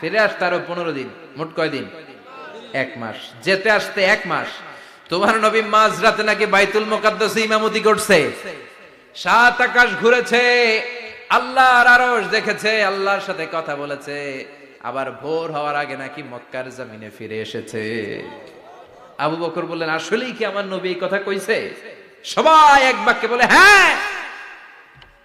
ফিরে আসতে আরও পনেরো দিন, মোট কয় দিন? এক মাস। যেতে আসতে এক মাস। তোমার নবী মাঝরাতে নাকি বাইতুল মোকাদ্দাসে ইমামতি করছে। সাত আকাশ ঘুরেছে, আল্লাহর আরশ দেখেছে, আল্লাহর সাথে কথা বলেছে। আবার ভোর হওয়ার আগে নাকি মক্কার জমিনে ফিরে এসেছে। আবু বকর বললেন, আসলেই কি আমার নবী এই কথা কইছে? সবাই এক বাক্যে বলে হ্যাঁ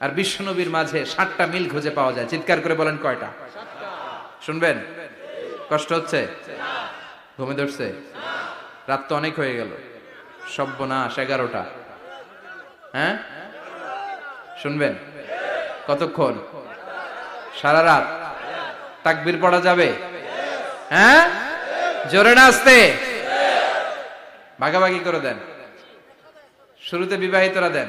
আর বিশ্বনবীর মাঝে ষাটটা মিল খুঁজে পাওয়া যায়। চিৎকার করে বলেন কয়টা? শুনবেন? কষ্ট হচ্ছে? ঘুমে ধরছে? রাত তো অনেক হয়ে গেল। সব্যনাশ এগারোটা। হ্যাঁ? শুনবেন? কতক্ষণ? সারা রাত। তাকবির পড়া যাবে? হ্যাঁ? জোরে না আসতে ভাগাভাগি করে দেন। শুরুতে বিবাহিতরা দেন।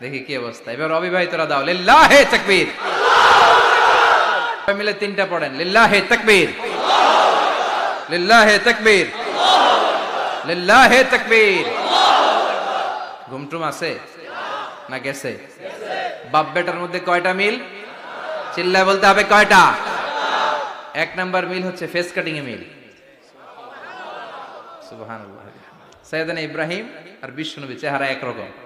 দেখি কি অবস্থা। এবার অবিবাহিতরা দাও। লিল্লাহে তাকবীর। সবাই মিলে তিনটা পড়েন। লিল্লাহে তাকবীর। লিল্লাহে তাকবীর। লিল্লাহে তাকবীর। ঘুমটুম আছে? না গেছে? বাপ বেটার মধ্যে কয়টা মিল? চিল্লায় বলতে হবে কয়টা? এক নাম্বার মিল হচ্ছে ফেস কাটিং এ মিল। সুবহানাল্লাহ। সৈয়দানা ইব্রাহিম আর বিশ্বনবী, চেহারা একরকম।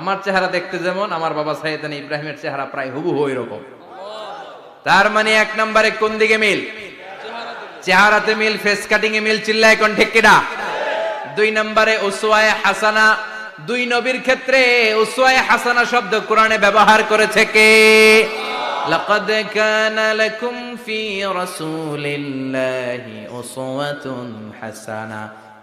আমার চেহারা দেখতে যেমন, আমার বাবা সাইয়েদান ইব্রাহিমের চেহারা প্রায় হুবহু এরকম তার মানে এক নম্বরে কোন দিকে মিল? চেহারাতে মিল ফেস কাটিং এ মিল, চিল্লায় কোন ঠিক কিনা? দুই নম্বরে উসওয়ায়ে হাসানা, দুই নবীর ক্ষেত্রে উসওয়ায়ে হাসানা শব্দ কোরআনে ব্যবহার করেছে কে? লাকাদ কানা লাকুম ফি রাসূলিল্লাহি উসওয়াতুন হাসানা।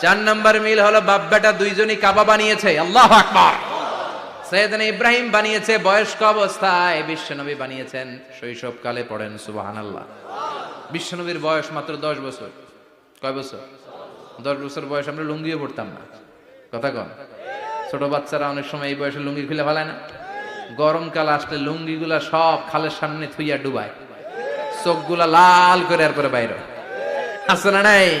চার নাম্বার মিল হলো বাপ বেটা দুইজনই কাবা বানিয়েছে। আল্লাহ আকবার। সৈয়দনা ইব্রাহিম বানিয়েছে, বয়স্ক অবস্থায় বিশ্বনবী বানিয়েছেন, শৈশবকালে পড়েন, সুবহানাল্লাহ। বিশ্বনবীর বয়স মাত্র দশ বছর। কয় বছর? দশ বছর বয়স আমরা লুঙ্গিও পড়তাম না। কথা কন? ছোট বাচ্চারা অনেক সময় এই বয়সে লুঙ্গি খুলে ফেলায় না। গরমকাল আসলে লুঙ্গিগুলা সব খালের সামনে থুইয়া ডুবায়। চোখগুলা লাল করে আর করে বাইরে। না নাই?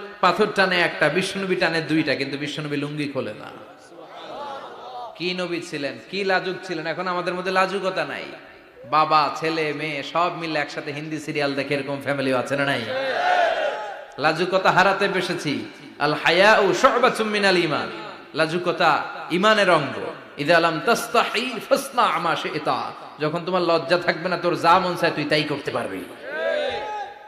পাথর টানে একটা বিশ্বনবী টানে দুইটা, কিন্তু বিশ্বনবী লুঙ্গি খোলে না। কি নবী ছিলেন? কি লাজুক ছিলেন? এখন আমাদের মধ্যে লাজুকতা নাই। বাবা, ছেলে, মেয়ে, সব মিলে একসাথে হিন্দি সিরিয়াল দেখে এরকম ফ্যামিলিও আছে না নাই? লাজুকতা হারাতে বসেছি। আল হায়া ও শোবাতুম মিনাল ইমান লাজুকতা ইমানের অঙ্গ। ইদা আলাম তাস্তাহি ফাসনা আমা শিতা। যখন তোমার লজ্জা থাকবে না, তোর যা মন চায় তুই তাই করতে পারবি।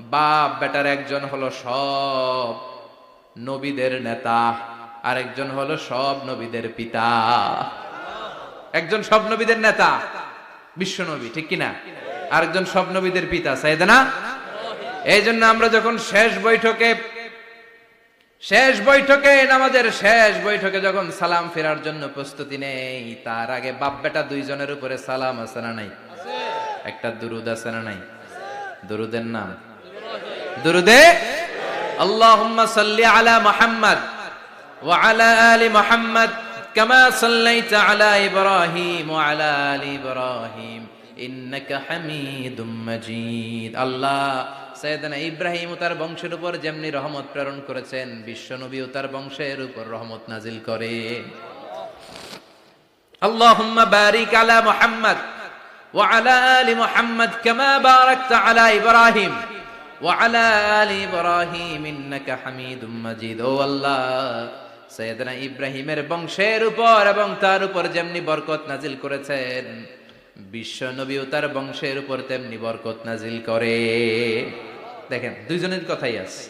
বাপ বেটার একজন হলো সব নবীদের নেতা, আরেকজন হলো সব নবীদের পিতা। একজন সব নবীদের নেতা, বিশ্ব নবী, ঠিক কিনা? আরেকজন সব নবীদের পিতা সাইদানা এই জন্য আমরা যখন শেষ বৈঠকে শেষ বৈঠকে, নামাজের শেষ বৈঠকে যখন সালাম ফেরার জন্য প্রস্তুতি নেই, তার আগে বাপ বেটা দুইজনের উপরে সালাম আছে না নাই? একটা দুরুদ আছে না নাই? দুরুদের নাম? দুরুদে? আল্লাহুম্মা আলা মুহাম্মদ ওয়া আলা আলি মুহাম্মদ কামা সাল্লাইতা আলা ইব্রাহিম ওয়া আলা আলি ইব্রাহিম আল্লাহ সৈয়দনা ইব্রাহিম তার বংশের উপর যেমনি রহমত প্রেরণ করেছেন বিশ্ব নবী ও তার বংশের উপর রহমত নাজিল করে। আল্লাহুম্মা বারিক আলা মুহাম্মদ ওয়া আলা আলি আলা ইন্নাকা হামিদুম মাজিদ। ও আল্লাহ, সৈয়দনা ইব্রাহিমের বংশের উপর এবং তার উপর যেমনি বরকত নাজিল করেছেন, বিশ্ব নবী ও তার বংশের উপর তেমনি বরকত নাজিল করে। দেখেন, দুইজনের কথাই আছে।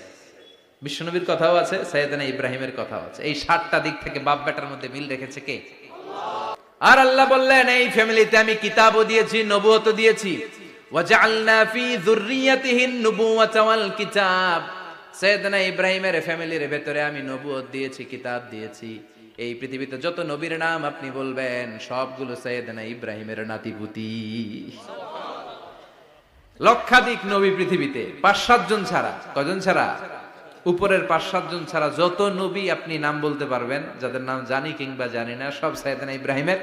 বিশ্বনবীর কথাও আছে, সৈয়দনা ইব্রাহিমের কথাও আছে। এই সাতটা দিক থেকে বাপ বেটার মধ্যে মিল রেখেছে কে? আর আল্লাহ বললেন, এই ফ্যামিলিতে আমি কিতাবও দিয়েছি নবুয়ত দিয়েছি। সৈয়দনা ইব্রাহিমের ফ্যামিলির ভেতরে আমি দিয়েছি, কিতাব দিয়েছি। এই পৃথিবীতে যত নবীর নাম আপনি বলবেন, সবগুলো সৈয়দনা ইব্রাহিমের লক্ষাধিক নবী পৃথিবীতে পাঁচ সাতজন ছাড়া কজন ছাড়া? উপরের পাঁচ সাতজন ছাড়া যত নবী আপনি নাম বলতে পারবেন, যাদের নাম জানি কিংবা জানি না, সব সাইদানা ইব্রাহিমের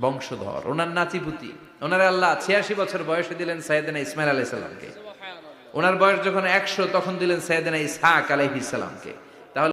বংশধর, ওনার নাতিপুতি। ওনার আল্লাহ ছিয়াশি বছর বয়সে দিলেন সাইদিনা ইসমাইল আলাইসাল্লামকে ওনার বয়স যখন একশো তখন দিলেন সাইদিনা ইসহাক আলাইহিসাল্লামকে